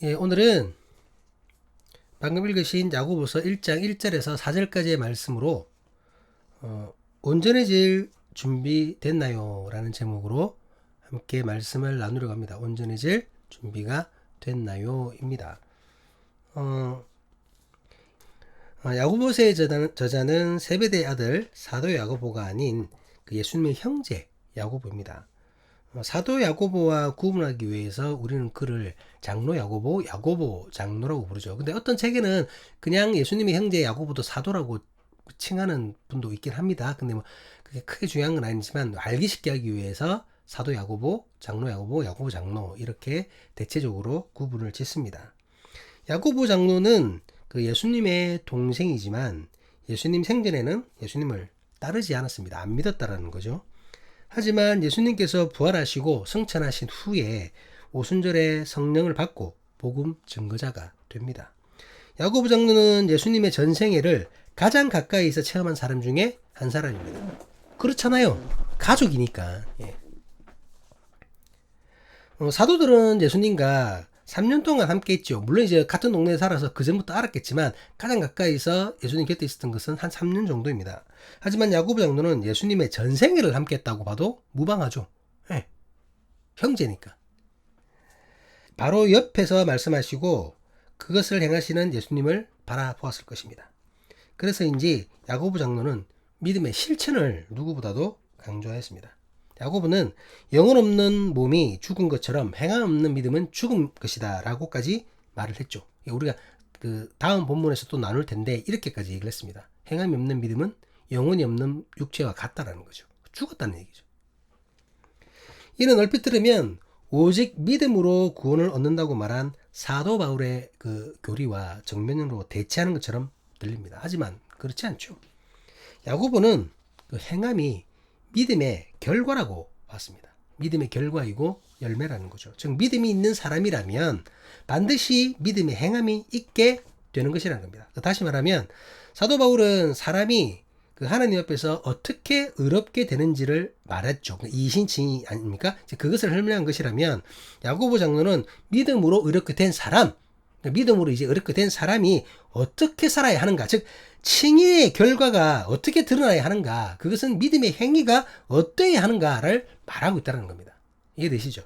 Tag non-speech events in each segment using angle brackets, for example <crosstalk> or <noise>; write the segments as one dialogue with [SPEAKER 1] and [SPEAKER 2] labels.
[SPEAKER 1] 예, 오늘은 방금 읽으신 야고보서 1장 1절에서 4절까지의 말씀으로 어, 온전해질 준비 됐나요? 라는 제목으로 함께 말씀을 나누려고 합니다. 온전해질 준비가 됐나요? 입니다. 어, 어, 야고보서의 저자는, 세베대의 아들 사도 야고보가 아닌 그 예수님의 형제 야고보입니다. 어, 사도 야고보와 구분하기 위해서 우리는 그를 장로 야고보, 야고보 장로라고 부르죠. 근데 어떤 책에는 그냥 예수님의 형제 야고보도 사도라고 칭하는 분도 있긴 합니다. 근데 뭐 그게 크게 중요한 건 아니지만 알기 쉽게 하기 위해서 사도 야고보, 장로 야고보, 야고보 장로 이렇게 대체적으로 구분을 짓습니다. 야고보 장로는 그 예수님의 동생이지만 예수님 생전에는 예수님을 따르지 않았습니다. 안 믿었다라는 거죠. 하지만 예수님께서 부활하시고 성천하신 후에 오순절에 성령을 받고 복음 증거자가 됩니다. 야고보 장로는 예수님의 전생애를 가장 가까이서 체험한 사람 중에 한 사람입니다. 그렇잖아요. 가족이니까. 예. 어, 사도들은 예수님과 3년 동안 함께 했죠. 물론 이제 같은 동네에 살아서 그 전부터 알았겠지만 가장 가까이서 예수님 곁에 있었던 것은 한 3년 정도입니다. 하지만 야고보 장로는 예수님의 전생애를 함께 했다고 봐도 무방하죠. 예. 형제니까. 바로 옆에서 말씀하시고 그것을 행하시는 예수님을 바라보았을 것입니다. 그래서인지 야고보 장로는 믿음의 실천을 누구보다도 강조하였습니다. 야고보는 영혼 없는 몸이 죽은 것처럼 행함 없는 믿음은 죽은 것이다 라고까지 말을 했죠. 우리가 그 다음 본문에서 또 나눌 텐데 이렇게까지 얘기를 했습니다. 행함이 없는 믿음은 영혼이 없는 육체와 같다라는 거죠. 죽었다는 얘기죠. 이는 얼핏 들으면 오직 믿음으로 구원을 얻는다고 말한 사도 바울의 그 교리와 정면으로 대치하는 것처럼 들립니다. 하지만 그렇지 않죠. 야고보는 그 행함이 믿음의 결과라고 봤습니다. 믿음의 결과이고 열매라는 거죠. 즉 믿음이 있는 사람이라면 반드시 믿음의 행함이 있게 되는 것이라는 겁니다. 다시 말하면 사도 바울은 사람이 그 하나님 앞에서 어떻게 의롭게 되는지를 말했죠. 그 이신칭이 아닙니까? 그것을 설명한 것이라면 야고보 장로는 믿음으로 의롭게 된 사람, 믿음으로 이제 의롭게 된 사람이 어떻게 살아야 하는가, 즉 칭의의 결과가 어떻게 드러나야 하는가, 그것은 믿음의 행위가 어떠해야 하는가를 말하고 있다는 겁니다. 이해되시죠?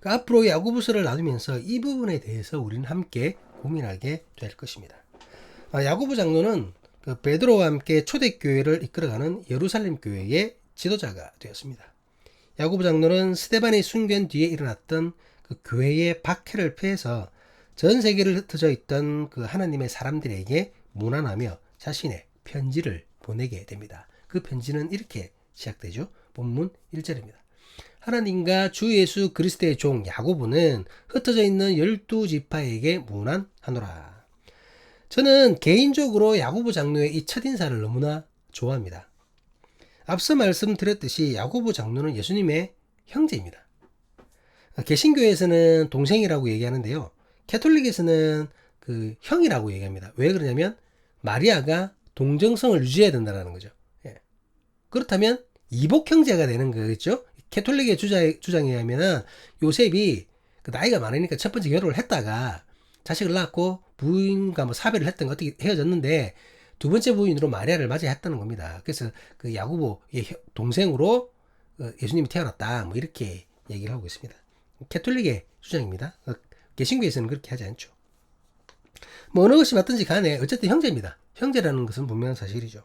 [SPEAKER 1] 그 앞으로 야고보서를 나누면서 이 부분에 대해서 우리는 함께 고민하게 될 것입니다. 아, 야고보 장로는 그 베드로와 함께 초대교회를 이끌어가는 예루살렘 교회의 지도자가 되었습니다. 야고보 장로는 스테반의 순견 뒤에 일어났던 그 교회의 박해를 피해서 전 세계를 흩어져 있던 그 하나님의 사람들에게 무난하며 자신의 편지를 보내게 됩니다. 그 편지는 이렇게 시작되죠. 본문 1절입니다. 하나님과 주 예수 그리스도의 종 야고보는 흩어져 있는 열두 지파에게 문안하노라. 저는 개인적으로 야고보 장로의 이 첫 인사를 너무나 좋아합니다. 앞서 말씀드렸듯이 야고보 장로는 예수님의 형제입니다. 개신교에서는 동생이라고 얘기하는데요. 캐톨릭에서는 그 형이라고 얘기합니다. 왜 그러냐면 마리아가 동정성을 유지해야 된다는 거죠. 예. 그렇다면 이복 형제가 되는 거겠죠. 캐톨릭의 주장, 주장에 의하면 요셉이 그 나이가 많으니까 첫 번째 결혼을 했다가 자식을 낳고 부인과 뭐 사별을 했던 거 어떻게 헤어졌는데 두 번째 부인으로 마리아를 맞이했다는 겁니다. 그래서 그 야구보의 동생으로 어, 예수님이 태어났다. 뭐 이렇게 얘기를 하고 있습니다. 캐톨릭의 주장입니다. 어, 개신교에서는 그렇게 하지 않죠. 뭐 어느 것이 맞든지 간에 어쨌든 형제입니다. 형제라는 것은 분명한 사실이죠.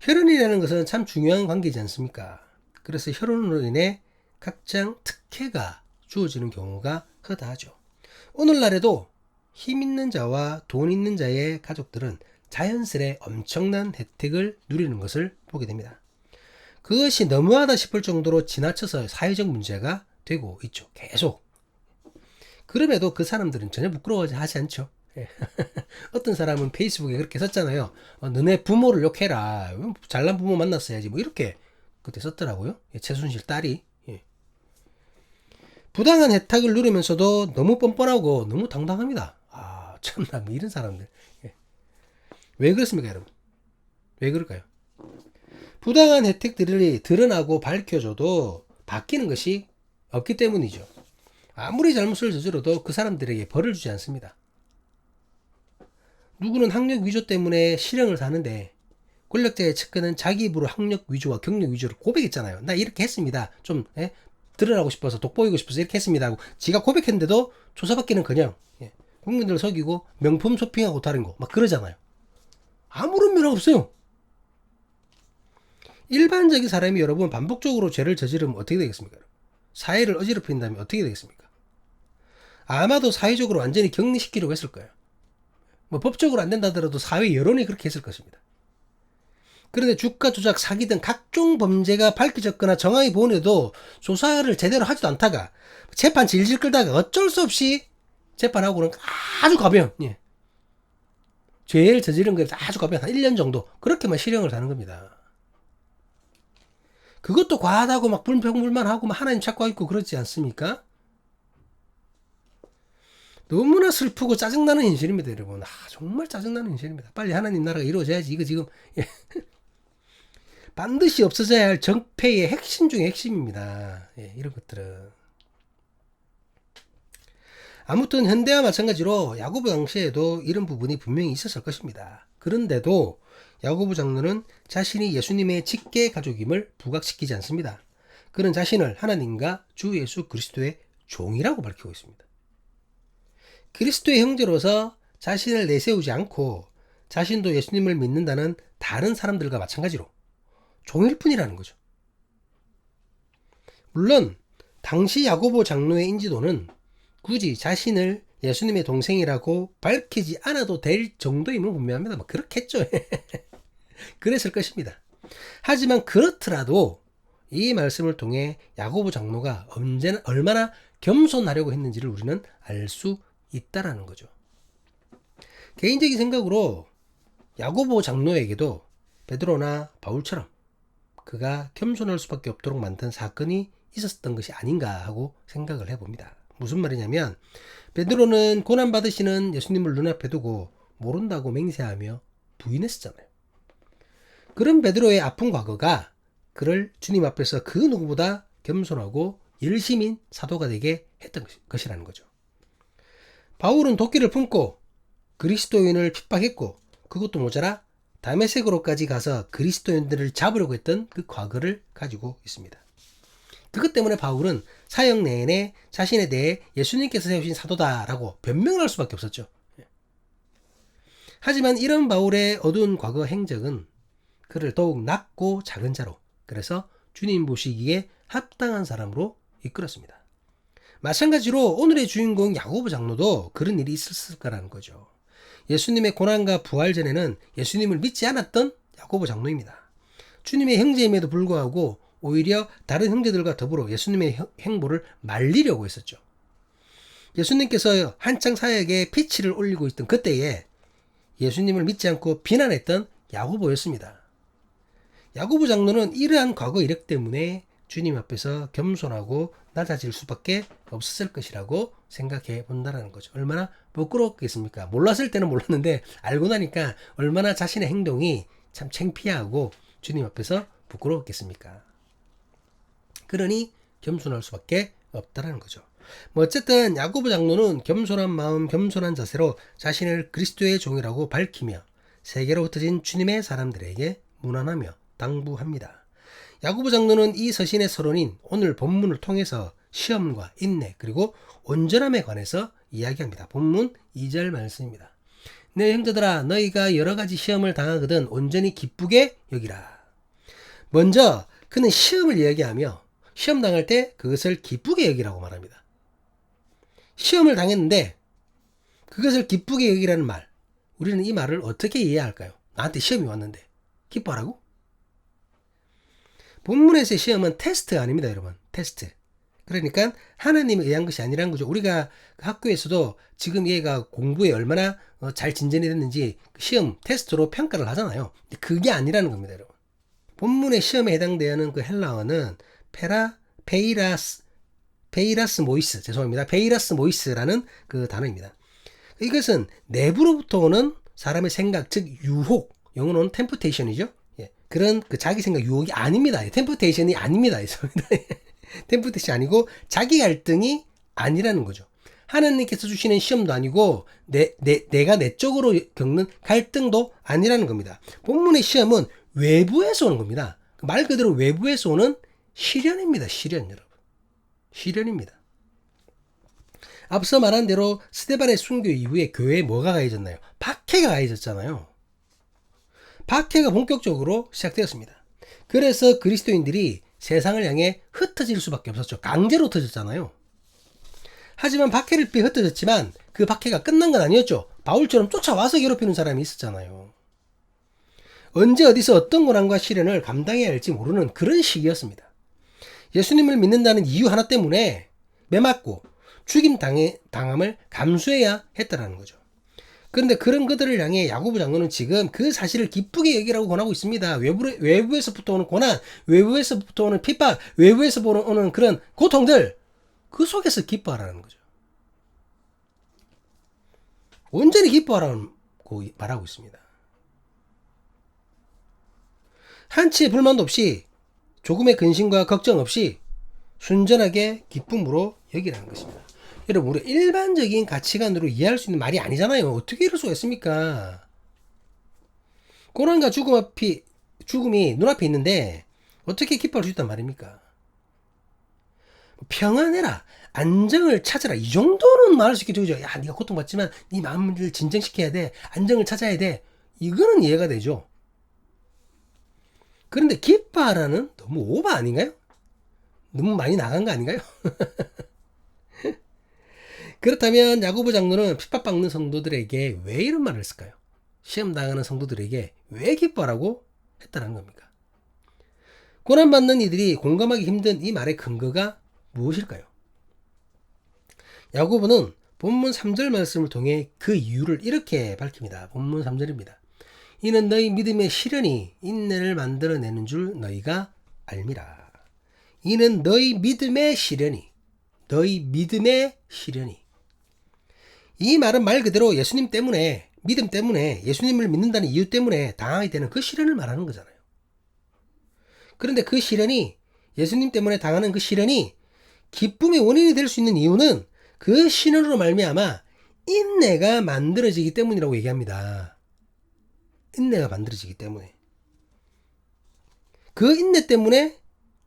[SPEAKER 1] 혈연이라는 것은 참 중요한 관계지 않습니까? 그래서 혈연으로 인해 각장 특혜가 주어지는 경우가 허다하죠. 오늘날에도 힘 있는 자와 돈 있는 자의 가족들은 자연스레 엄청난 혜택을 누리는 것을 보게 됩니다. 그것이 너무하다 싶을 정도로 지나쳐서 사회적 문제가 되고 있죠. 계속. 그럼에도 그 사람들은 전혀 부끄러워하지 않죠. 예. <laughs> 어떤 사람은 페이스북에 그렇게 썼잖아요. 어, 너네 부모를 욕해라. 잘난 부모 만났어야지. 뭐 이렇게 그때 썼더라고요. 예, 최순실 딸이. 예. 부당한 혜택을 누리면서도 너무 뻔뻔하고 너무 당당합니다. 참나 뭐 이런 사람들. 예. 왜 그렇습니까, 여러분? 왜 그럴까요? 부당한 혜택들이 드러나고 밝혀져도 바뀌는 것이 없기 때문이죠. 아무리 잘못을 저질러도 그 사람들에게 벌을 주지 않습니다. 누구는 학력 위조 때문에 실형을 사는데 권력자의 측근은 자기 입으로 학력 위조와 경력 위조를 고백했잖아요. 나 이렇게 했습니다. 좀 예? 들으라고 싶어서 돋보이고 싶어서 이렇게 했습니다 하고 지가 고백했는데도 조사받기는 그냥 예. 국민들을 속이고 명품 쇼핑하고 다른 거 막 그러잖아요. 아무런 면허 없어요. 일반적인 사람이 여러분 반복적으로 죄를 저지르면 어떻게 되겠습니까? 사회를 어지럽힌다면 어떻게 되겠습니까? 아마도 사회적으로 완전히 격리시키려고 했을 거예요. 뭐 법적으로 안 된다더라도 사회 여론이 그렇게 했을 것입니다. 그런데 주가 조작, 사기 등 각종 범죄가 밝혀졌거나 정황이 보내도 조사를 제대로 하지도 않다가 재판 질질 끌다가 어쩔 수 없이 재판하고는 아주 가벼운 예. 죄를 저지른 거에 아주 가벼운 한 1년 정도 그렇게만 실형을 사는 겁니다. 그것도 과하다고 막 불평불만하고 막 하나님 찾고 있고 그러지 않습니까? 너무나 슬프고 짜증나는 현실입니다, 여러분. 아, 정말 짜증나는 현실입니다. 빨리 하나님 나라가 이루어져야지. 이거 지금 예. <laughs> 반드시 없어져야 할 정패의 핵심 중의 핵심입니다. 예, 이런 것들은. 아무튼 현대와 마찬가지로 야구부 당시에도 이런 부분이 분명히 있었을 것입니다. 그런데도 야고보 장로는 자신이 예수님의 직계 가족임을 부각시키지 않습니다. 그는 자신을 하나님과 주 예수 그리스도의 종이라고 밝히고 있습니다. 그리스도의 형제로서 자신을 내세우지 않고 자신도 예수님을 믿는다는 다른 사람들과 마찬가지로 종일 뿐이라는 거죠. 물론 당시 야고보 장로의 인지도는 굳이 자신을 예수님의 동생이라고 밝히지 않아도 될 정도임을 분명합니다. 뭐 그렇겠죠. <laughs> 그랬을 것입니다. 하지만 그렇더라도 이 말씀을 통해 야고보 장로가 언제나 얼마나 겸손하려고 했는지를 우리는 알 수 있다라는 거죠. 개인적인 생각으로 야고보 장로에게도 베드로나 바울처럼 그가 겸손할 수밖에 없도록 만든 사건이 있었던 것이 아닌가 하고 생각을 해봅니다. 무슨 말이냐면 베드로는 고난 받으시는 예수님을 눈앞에 두고 모른다고 맹세하며 부인했었잖아요. 그런 베드로의 아픈 과거가 그를 주님 앞에서 그 누구보다 겸손하고 열심인 사도가 되게 했던 것이라는 거죠. 바울은 도끼를 품고 그리스도인을 핍박했고 그것도 모자라 다메섹으로까지 가서 그리스도인들을 잡으려고 했던 그 과거를 가지고 있습니다. 그것 때문에 바울은 사역 내내 자신에 대해 예수님께서 세우신 사도다라고 변명을 할 수밖에 없었죠. 하지만 이런 바울의 어두운 과거 행적은 그를 더욱 낮고 작은 자로 그래서 주님 보시기에 합당한 사람으로 이끌었습니다. 마찬가지로 오늘의 주인공 야고보 장로도 그런 일이 있었을 거라는 거죠. 예수님의 고난과 부활 전에는 예수님을 믿지 않았던 야고보 장로입니다. 주님의 형제임에도 불구하고 오히려 다른 형제들과 더불어 예수님의 행보를 말리려고 했었죠. 예수님께서 한창 사역에 피치를 올리고 있던 그때에 예수님을 믿지 않고 비난했던 야고보였습니다. 야고보 장로는 이러한 과거 이력 때문에 주님 앞에서 겸손하고 낮아질 수밖에 없었을 것이라고 생각해 본다는 거죠. 얼마나 부끄럽겠습니까? 몰랐을 때는 몰랐는데 알고 나니까 얼마나 자신의 행동이 참 창피하고 주님 앞에서 부끄러웠겠습니까? 그러니 겸손할 수밖에 없다라는 거죠. 뭐 어쨌든 야고보 장로는 겸손한 마음, 겸손한 자세로 자신을 그리스도의 종이라고 밝히며 세계로 흩어진 주님의 사람들에게 무난하며 당부합니다. 야구부 장로는 이 서신의 서론인 오늘 본문을 통해서 시험과 인내 그리고 온전함에 관해서 이야기합니다. 본문 2절 말씀입니다. 내 형제들아 너희가 여러 가지 시험을 당하거든 온전히 기쁘게 여기라. 먼저 그는 시험을 이야기하며 시험 당할 때 그것을 기쁘게 여기라고 말합니다. 시험을 당했는데 그것을 기쁘게 여기라는 말. 우리는 이 말을 어떻게 이해할까요? 나한테 시험이 왔는데 기뻐하라고? 본문에서의 시험은 테스트 아닙니다, 여러분. 테스트. 그러니까 하나님에 의한 것이 아니라는 거죠. 우리가 학교에서도 지금 얘가 공부에 얼마나 어, 잘 진전이 됐는지 그 시험 테스트로 평가를 하잖아요. 그게 아니라는 겁니다, 여러분. 본문의 시험에 해당되는 그 헬라어는 페라 페이라스 페이라스 모이스 죄송합니다. 페이라스 모이스라는 그 단어입니다. 이것은 내부로부터 오는 사람의 생각 즉 유혹 영어로는 템프테이션이죠. 그런 그 자기 생각 유혹이 아닙니다. 템프테이션이 아닙니다. <laughs> 템프테이션 아니고 자기 갈등이 아니라는 거죠. 하나님께서 주시는 시험도 아니고 내, 내, 내가 내적으로 겪는 갈등도 아니라는 겁니다. 본문의 시험은 외부에서 오는 겁니다. 말 그대로 외부에서 오는 시련입니다. 시련 여러분. 시련입니다. 앞서 말한 대로 스테반의 순교 이후에 교회에 뭐가 가해졌나요? 박해가 가해졌잖아요. 박해가 본격적으로 시작되었습니다. 그래서 그리스도인들이 세상을 향해 흩어질 수밖에 없었죠. 강제로 흩어졌잖아요. 하지만 박해를 피해 흩어졌지만 그 박해가 끝난 건 아니었죠. 바울처럼 쫓아와서 괴롭히는 사람이 있었잖아요. 언제 어디서 어떤 고난과 시련을 감당해야 할지 모르는 그런 시기였습니다. 예수님을 믿는다는 이유 하나 때문에 매맞고 죽임 당해, 당함을 감수해야 했다라는 거죠. 그런데 그런 그들을 향해 야구부 장로는 지금 그 사실을 기쁘게 여기라고 권하고 있습니다. 외부, 외부에서부터 오는 고난, 외부에서부터 오는 핍박, 외부에서 오는 그런 고통들, 그 속에서 기뻐하라는 거죠. 온전히 기뻐하라고 말하고 있습니다. 한치의 불만도 없이 조금의 근심과 걱정 없이 순전하게 기쁨으로 여기라는 것입니다. 여러분, 우리 일반적인 가치관으로 이해할 수 있는 말이 아니잖아요. 어떻게 이럴 수가 있습니까? 고난과 죽음 앞이, 죽음이 눈앞에 있는데 어떻게 기뻐할 수 있단 말입니까? 평안해라. 안정을 찾아라. 이 정도는 말할 수 있겠죠. 그죠? 야, 네가 고통받지만 네 마음을 진정시켜야 돼. 안정을 찾아야 돼. 이거는 이해가 되죠. 그런데 기뻐하라는 너무 오바 아닌가요? 너무 많이 나간 거 아닌가요? <laughs> 그렇다면 야고보 장로는 핍박받는 성도들에게 왜 이런 말을 했을까요? 시험 당하는 성도들에게 왜 기뻐하라고 했다는 겁니까? 고난받는 이들이 공감하기 힘든 이 말의 근거가 무엇일까요? 야고보는 본문 3절 말씀을 통해 그 이유를 이렇게 밝힙니다. 본문 3절입니다. 이는 너희 믿음의 시련이 인내를 만들어내는 줄 너희가 알미라. 이는 너희 믿음의 시련이, 너희 믿음의 시련이. 이 말은 말 그대로 예수님 때문에, 믿음 때문에, 예수님을 믿는다는 이유 때문에 당하게 되는 그 시련을 말하는 거잖아요. 그런데 그 시련이, 예수님 때문에 당하는 그 시련이 기쁨의 원인이 될 수 있는 이유는 그 신호로 말미암아 인내가 만들어지기 때문이라고 얘기합니다. 인내가 만들어지기 때문에 그 인내 때문에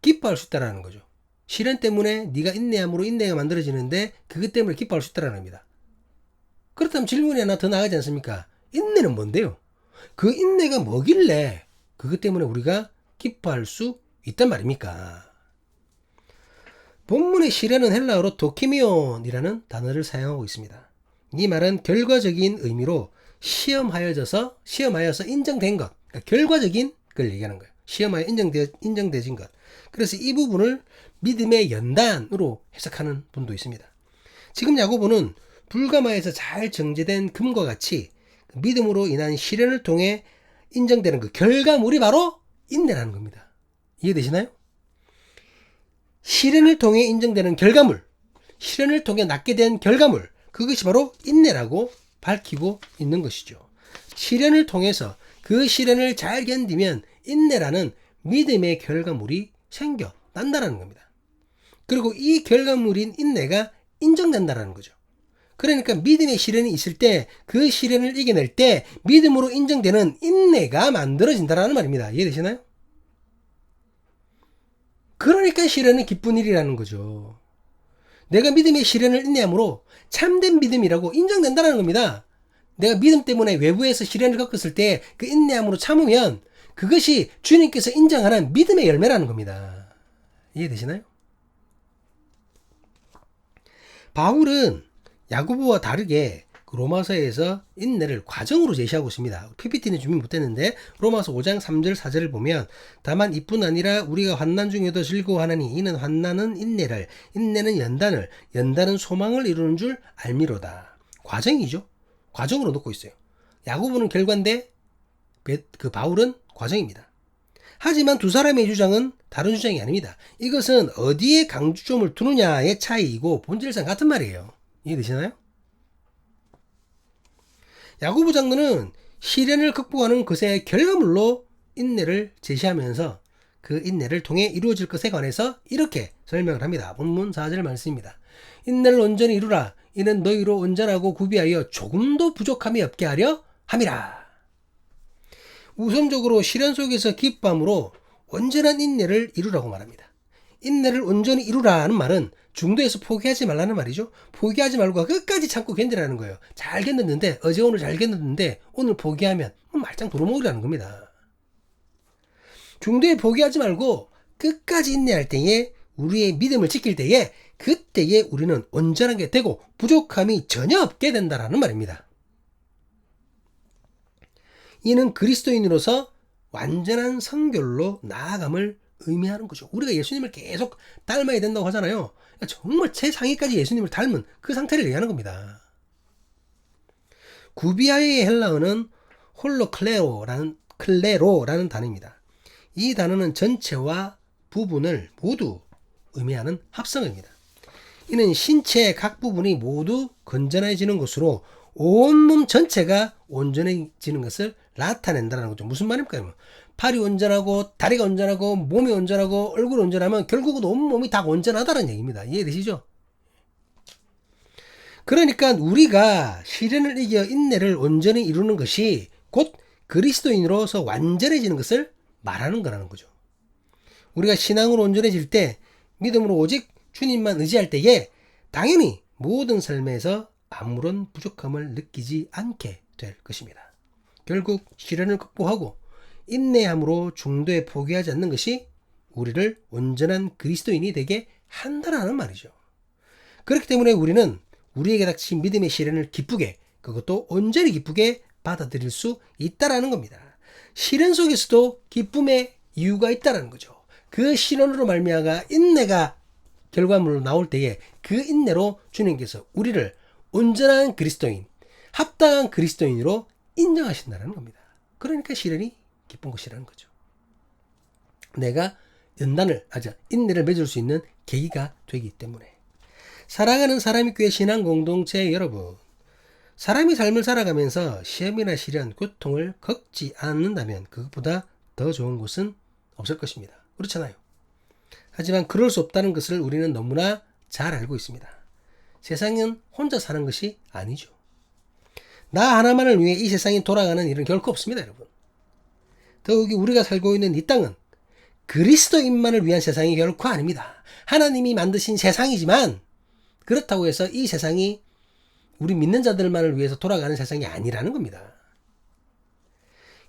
[SPEAKER 1] 기뻐할 수 있다라는 거죠. 시련 때문에 네가 인내함으로 인내가 만들어지는데 그것 때문에 기뻐할 수 있다라는 겁니다. 그렇다면 질문이 하나 더 나가지 않습니까? 인내는 뭔데요? 그 인내가 뭐길래 그것 때문에 우리가 기뻐할 수 있단 말입니까? 본문의 시련은 헬라어로 도키미온이라는 단어를 사용하고 있습니다. 이 말은 결과적인 의미로 시험하여져서 시험하여서 인정된 것, 그러니까 결과적인 걸 얘기하는 거예요. 시험하여 인정되 인정되진 것. 그래서 이 부분을 믿음의 연단으로 해석하는 분도 있습니다. 지금 야고보는 불가마에서 잘 정제된 금과 같이 믿음으로 인한 시련을 통해 인정되는 그 결과물이 바로 인내라는 겁니다. 이해되시나요? 시련을 통해 인정되는 결과물, 시련을 통해 낳게 된 결과물, 그것이 바로 인내라고 밝히고 있는 것이죠. 시련을 통해서 그 시련을 잘 견디면 인내라는 믿음의 결과물이 생겨 난다라는 겁니다. 그리고 이 결과물인 인내가 인정된다라는 거죠. 그러니까 믿음의 시련이 있을 때 그 시련을 이겨낼 때 믿음으로 인정되는 인내가 만들어진다라는 말입니다. 이해되시나요? 그러니까 시련은 기쁜 일이라는 거죠. 내가 믿음의 시련을 인내함으로 참된 믿음이라고 인정된다는 겁니다. 내가 믿음 때문에 외부에서 시련을 겪었을 때 그 인내함으로 참으면 그것이 주님께서 인정하는 믿음의 열매라는 겁니다. 이해되시나요? 바울은 야구부와 다르게 그 로마서에서 인내를 과정으로 제시하고 있습니다. PPT는 준비 못했는데 로마서 5장 3절 4절을 보면 다만 이뿐 아니라 우리가 환난 중에도 즐거워하느니 이는 환난은 인내를 인내는 연단을 연단은 소망을 이루는 줄 알미로다. 과정이죠. 과정으로 놓고 있어요. 야구부는 결과인데 그 바울은 과정입니다. 하지만 두 사람의 주장은 다른 주장이 아닙니다. 이것은 어디에 강조점을 두느냐의 차이이고 본질상 같은 말이에요. 이해되시나요? 야구부 장로는 시련을 극복하는 것의 결과물로 인내를 제시하면서 그 인내를 통해 이루어질 것에 관해서 이렇게 설명을 합니다. 본문 4절 말씀입니다. 인내를 온전히 이루라. 이는 너희로 온전하고 구비하여 조금도 부족함이 없게 하려 함이라. 우선적으로 시련 속에서 기쁨으로 온전한 인내를 이루라고 말합니다. 인내를 온전히 이루라는 말은 중도에서 포기하지 말라는 말이죠. 포기하지 말고 끝까지 참고 견디라는 거예요. 잘 견뎠는데 어제 오늘 잘 견뎠는데 오늘 포기하면 말짱 도로먹으라는 겁니다. 중도에 포기하지 말고 끝까지 인내할 때에 우리의 믿음을 지킬 때에 그때에 우리는 온전하게 되고 부족함이 전혀 없게 된다라는 말입니다. 이는 그리스도인으로서 완전한 성결로 나아감을 의미하는 거죠. 우리가 예수님을 계속 닮아야 된다고 하잖아요. 그러니까 정말 최상위까지 예수님을 닮은 그 상태를 얘기하는 겁니다. 구비아의 헬라어는 홀로클레로라는 클레로라는 단어입니다. 이 단어는 전체와 부분을 모두 의미하는 합성어입니다. 이는 신체의 각 부분이 모두 건전해지는 것으로 온몸 전체가 온전해지는 것을 나타낸다는 거죠. 무슨 말입니까? 팔이 온전하고 다리가 온전하고 몸이 온전하고 얼굴이 온전하면 결국은 온몸이 다 온전하다는 얘기입니다. 이해되시죠? 그러니까 우리가 시련을 이겨 인내를 온전히 이루는 것이 곧 그리스도인으로서 완전해지는 것을 말하는 거라는 거죠. 우리가 신앙으로 온전해질 때 믿음으로 오직 주님만 의지할 때에 당연히 모든 삶에서 아무런 부족함을 느끼지 않게 될 것입니다. 결국 시련을 극복하고 인내함으로 중도에 포기하지 않는 것이 우리를 온전한 그리스도인이 되게 한다라는 말이죠. 그렇기 때문에 우리는 우리에게 닥친 믿음의 시련을 기쁘게 그것도 온전히 기쁘게 받아들일 수 있다라는 겁니다. 시련 속에서도 기쁨의 이유가 있다라는 거죠. 그 시련으로 말미암아 인내가 결과물로 나올 때에 그 인내로 주님께서 우리를 온전한 그리스도인, 합당한 그리스도인으로 인정하신다는 겁니다. 그러니까 시련이 기쁜 것이라는 거죠. 내가 연단을, 아주 인내를 맺을 수 있는 계기가 되기 때문에. 사랑하는 사람이 교회 신앙 공동체 여러분, 사람이 삶을 살아가면서 시험이나 시련, 고통을 겪지 않는다면 그것보다 더 좋은 곳은 없을 것입니다. 그렇잖아요. 하지만 그럴 수 없다는 것을 우리는 너무나 잘 알고 있습니다. 세상은 혼자 사는 것이 아니죠. 나 하나만을 위해 이 세상이 돌아가는 일은 결코 없습니다, 여러분. 더욱이 우리가 살고 있는 이 땅은 그리스도인만을 위한 세상이 결코 아닙니다. 하나님이 만드신 세상이지만 그렇다고 해서 이 세상이 우리 믿는 자들만을 위해서 돌아가는 세상이 아니라는 겁니다.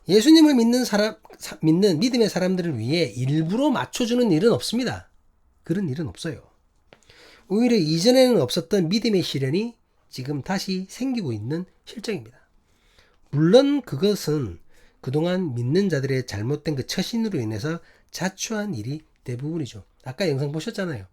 [SPEAKER 1] 예수님을 믿는 사람, 믿는 믿음의 사람들을 위해 일부러 맞춰주는 일은 없습니다. 그런 일은 없어요. 오히려 이전에는 없었던 믿음의 시련이 지금 다시 생기고 있는 실정입니다. 물론 그것은 그동안 믿는 자들의 잘못된 그 처신으로 인해서 자초한 일이 대부분이죠. 아까 영상 보셨잖아요.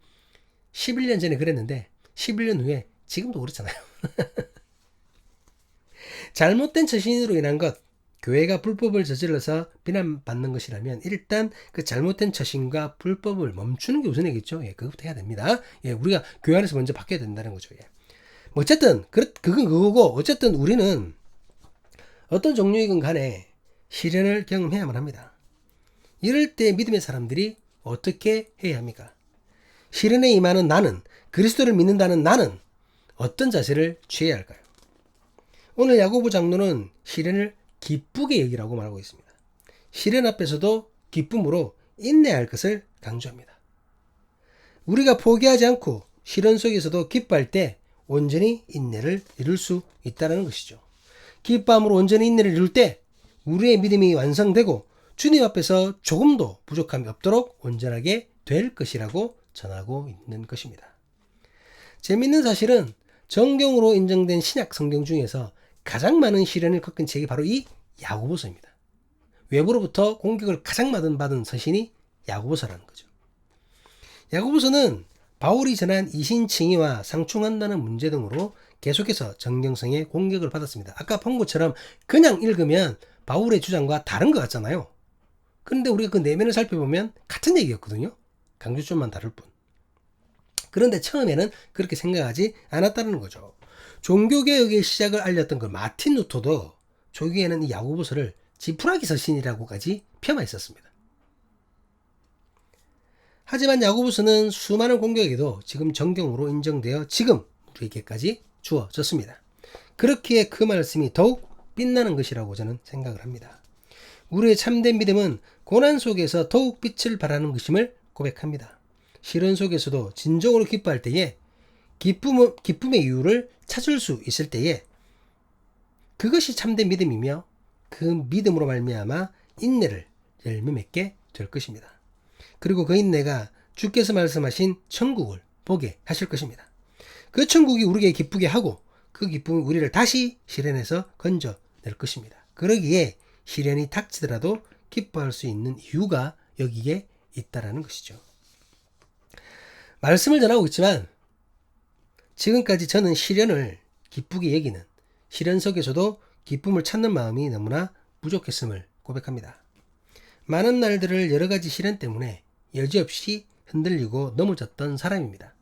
[SPEAKER 1] 11년 전에 그랬는데 11년 후에 지금도 그렇잖아요. <laughs> 잘못된 처신으로 인한 것, 교회가 불법을 저질러서 비난받는 것이라면 일단 그 잘못된 처신과 불법을 멈추는 게 우선이겠죠. 예, 그것부터 해야 됩니다. 예, 우리가 교회 안에서 먼저 바뀌어야 된다는 거죠. 예. 뭐 어쨌든 그, 그건 그거고 어쨌든 우리는 어떤 종류이건 간에 시련을 경험해야만 합니다. 이럴 때 믿음의 사람들이 어떻게 해야 합니까? 시련에 임하는 나는 그리스도를 믿는다는 나는 어떤 자세를 취해야 할까요? 오늘 야고보 장로는 시련을 기쁘게 여기라고 말하고 있습니다. 시련 앞에서도 기쁨으로 인내할 것을 강조합니다. 우리가 포기하지 않고 시련 속에서도 기뻐할 때 온전히 인내를 이룰 수 있다는 것이죠. 기뻐함으로 온전히 인내를 이룰 때 우리의 믿음이 완성되고 주님 앞에서 조금도 부족함이 없도록 온전하게 될 것이라고 전하고 있는 것입니다. 재밌는 사실은 정경으로 인정된 신약 성경 중에서 가장 많은 시련을 겪은 책이 바로 이 야고보서입니다. 외부로부터 공격을 가장 많은 받은 서신이 야고보서라는 거죠. 야고보서는 바울이 전한 이신칭의와 상충한다는 문제 등으로 계속해서 정경성의 공격을 받았습니다. 아까 본 것처럼 그냥 읽으면 바울의 주장과 다른 것 같잖아요. 그런데 우리가 그 내면을 살펴보면 같은 얘기였거든요. 강조점만 다를 뿐. 그런데 처음에는 그렇게 생각하지 않았다는 거죠. 종교개혁의 시작을 알렸던 그 마틴 루터도 조기에는 이 야고보서를 지푸라기 서신이라고까지 폄하했었습니다. 하지만 야고보서는 수많은 공격에도 지금 정경으로 인정되어 지금 우리에게까지 주어졌습니다. 그렇기에 그 말씀이 더욱 빛나는 것이라고 저는 생각을 합니다. 우리의 참된 믿음은 고난 속에서 더욱 빛을 발하는 것임을 고백합니다. 시련 속에서도 진정으로 기뻐할 때에 기쁨, 기쁨의 이유를 찾을 수 있을 때에 그것이 참된 믿음이며 그 믿음으로 말미암아 인내를 열매 맺게 될 것입니다. 그리고 그 인내가 주께서 말씀하신 천국을 보게 하실 것입니다. 그 천국이 우리에게 기쁘게 하고 그 기쁨이 우리를 다시 시련에서 건져낼 것입니다. 그러기에 시련이 닥치더라도 기뻐할 수 있는 이유가 여기에 있다라는 것이죠. 말씀을 전하고 있지만 지금까지 저는 시련을 기쁘게 여기는 시련 속에서도 기쁨을 찾는 마음이 너무나 부족했음을 고백합니다. 많은 날들을 여러 가지 시련 때문에 여지없이 흔들리고 넘어졌던 사람입니다.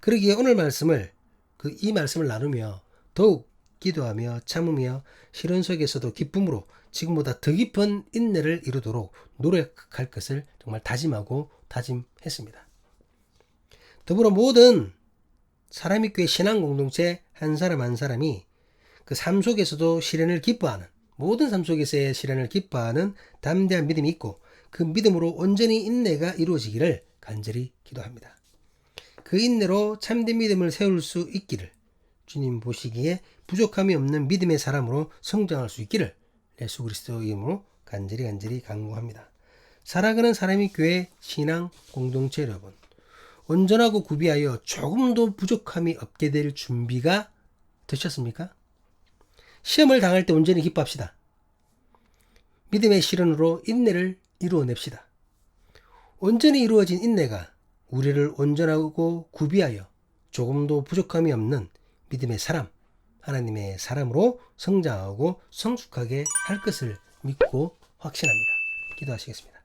[SPEAKER 1] 그러기에 오늘 말씀을 그 이 말씀을 나누며 더욱 기도하며 참으며 시련 속에서도 기쁨으로 지금보다 더 깊은 인내를 이루도록 노력할 것을 정말 다짐하고 다짐했습니다. 더불어 모든 사람이 교회 신앙 공동체 한 사람 한 사람이 그 삶 속에서도 시련을 기뻐하는 모든 삶 속에서의 시련을 기뻐하는 담대한 믿음이 있고 그 믿음으로 온전히 인내가 이루어지기를 간절히 기도합니다. 그 인내로 참된 믿음을 세울 수 있기를 주님 보시기에 부족함이 없는 믿음의 사람으로 성장할 수 있기를 예수 그리스도 이름으로 간절히 간절히 간구합니다. 살아가는 사람이 교회 신앙 공동체 여러분 온전하고 구비하여 조금도 부족함이 없게 될 준비가 되셨습니까? 시험을 당할 때 온전히 기뻐합시다. 믿음의 실현으로 인내를 이루어냅시다. 온전히 이루어진 인내가 우리를 온전하고 구비하여 조금도 부족함이 없는 믿음의 사람, 하나님의 사람으로 성장하고 성숙하게 할 것을 믿고 확신합니다. 기도하시겠습니다.